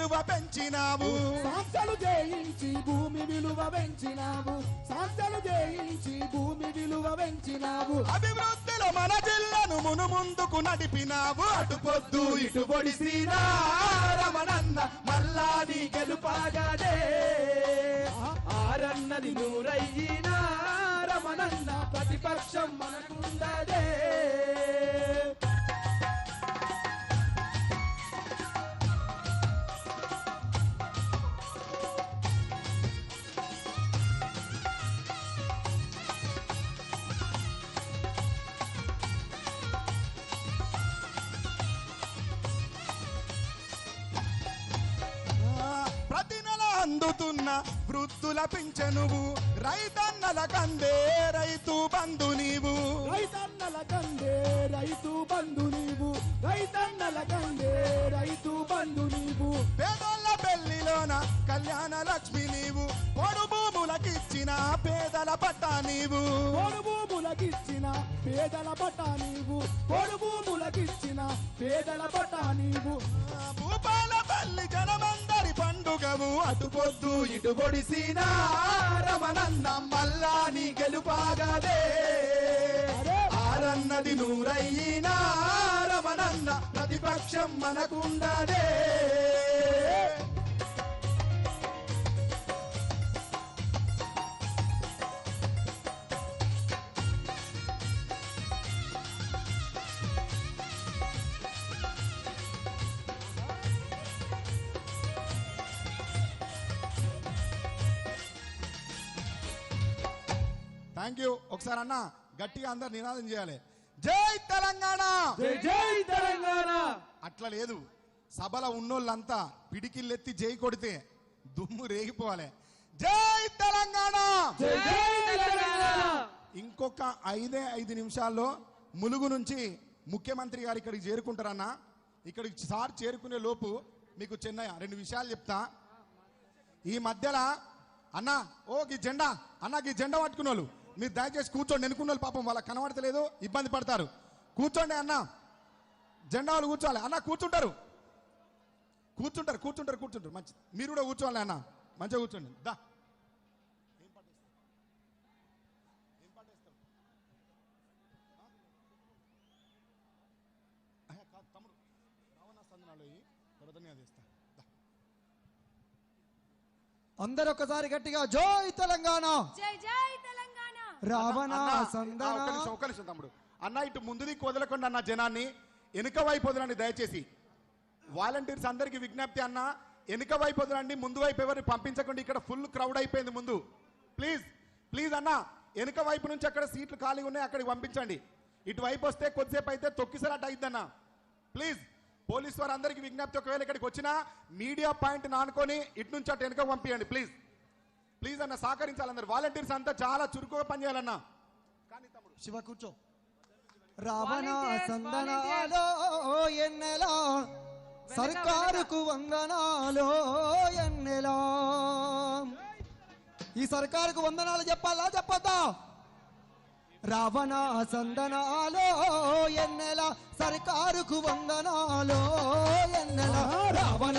విలువ పెంచినావు. సంస్థలు జయించి భూమి విలువ పెంచినావు. సంస్థలు జయించి భూమి విలువ పెంచినావు. అభివృద్ధిలో మన జిల్లాను మును ముందుకు నడిపినావు. అటు పొద్దు ఇటు పొడిసినా రమణన్న మల్లా నీ గెలుపాగానే. ఆరన్నది నూరయ్యినా రమణన్న ప్రతిపక్షం మనకుండదే అందుతున్న వృద్ధుల పింఛనువు రైతన్నల కందే రైతు బంధు నీవు. రైతన్నల కందే రైతు బంధు నీవు. రైతన్నల కందే రైతు బంధు నీవు. పేదోళ్ళ పెళ్ళిలోన కళ్యాణ లక్ష్మి నీవు. పొడు భూములకిచ్చిన పేదల పట్ట నీవు. కోడు భూములకిచ్చిన పేదల పట నీవు. కోడు భూములకిచ్చిన పేదల పట నీవు. పండుగవు అటు పొద్దు ఇటు పొడిసిన రమణన్న మల్లా నీ గెలుపాగదే. ఆరన్నది నూరయ్యినా రమణన్న ప్రతిపక్షం మనకుండదే. థ్యాంక్ యూ ఒకసారి అన్న గట్టిగా అందరు నినాదం చేయాలి. జై తెలంగాణ! జై తెలంగాణ! అట్లా లేదు. సభలో ఉన్నోళ్ళంతా పిడికిల్లెత్తి జై కొడితే దుమ్ము రేగిపోవాలి. జై తెలంగాణ! ఇంకొక ఐదే ఐదు నిమిషాల్లో ములుగు నుంచి ముఖ్యమంత్రి గారు ఇక్కడికి చేరుకుంటారన్న ఇక్కడికి సార్ చేరుకునే లోపు మీకు చెన్నయ్య రెండు విషయాలు చెప్తా. ఈ మధ్యలో అన్న ఓ ఈ జెండా అన్న ఈ జెండా పట్టుకున్న వాళ్ళు మీరు దయచేసి కూర్చోండి. ఎన్నుకున్న వాళ్ళు పాపం వాళ్ళకి కనబడతలేదు. ఇబ్బంది పడతారు. కూర్చోండి అన్న. జెండా వాళ్ళు కూర్చోవాలి. అన్న కూర్చుంటారు. కూర్చుంటారు కూర్చుంటారు కూర్చుంటారు. మంచి మీరు కూడా కూర్చోవాలి అన్న. మంచిగా కూర్చోండి. దా. తమ్ముడు. రావణ సందనాలు తర్వాత నేను. అందరు ఒకసారి గట్టిగా జై తెలంగాణ! జై జై తెలంగాణ! రావణ నిమిషం తమ్ముడు. అన్న ఇటు ముందు దిక్కు వదలకుండా అన్న జనాన్ని వెనుక వైపు వదలండి దయచేసి. వాలంటీర్స్ అందరికి విజ్ఞప్తి అన్న వెనుక వైపు వదలండి ముందు వైపు ఎవరిని పంపించకుండా ఇక్కడ ఫుల్ క్రౌడ్ అయిపోయింది ముందు. ప్లీజ్ ప్లీజ్ అన్న వెనుక వైపు నుంచి అక్కడ సీట్లు ఖాళీగా ఉన్నాయి అక్కడికి పంపించండి. ఇటు వైపు వస్తే కొద్దిసేపు అయితే తొక్కిసలాట అయిద్దన్న ప్లీజ్ పోలీస్ వారు అందరికి విజ్ఞప్తి ఒకవేళ ఇక్కడికి వచ్చినా మీడియా పాయింట్ నానుకొని ఇటు నుంచి అటు వెనుక పంపించండి ప్లీజ్. ప్లీజ్ అన్న సహకరించాలి అందరు వాలంటీర్స్ అంతా చాలా చురుకుగా పనిచేయాలన్నా. కానీ తమ్ముడు. శివ కూర్చో. రావణ సందనాలో ఎన్నెలా? సర్కారుకు వందనాలో ఎన్నెలా? ఈ సర్కారుకు వందనాలు చెప్పాలా? చెప్పొద్దా? రావణ సందనాలో ఎన్నెల? సర్కారుకు వందనాలో ఎన్నెల? రావణ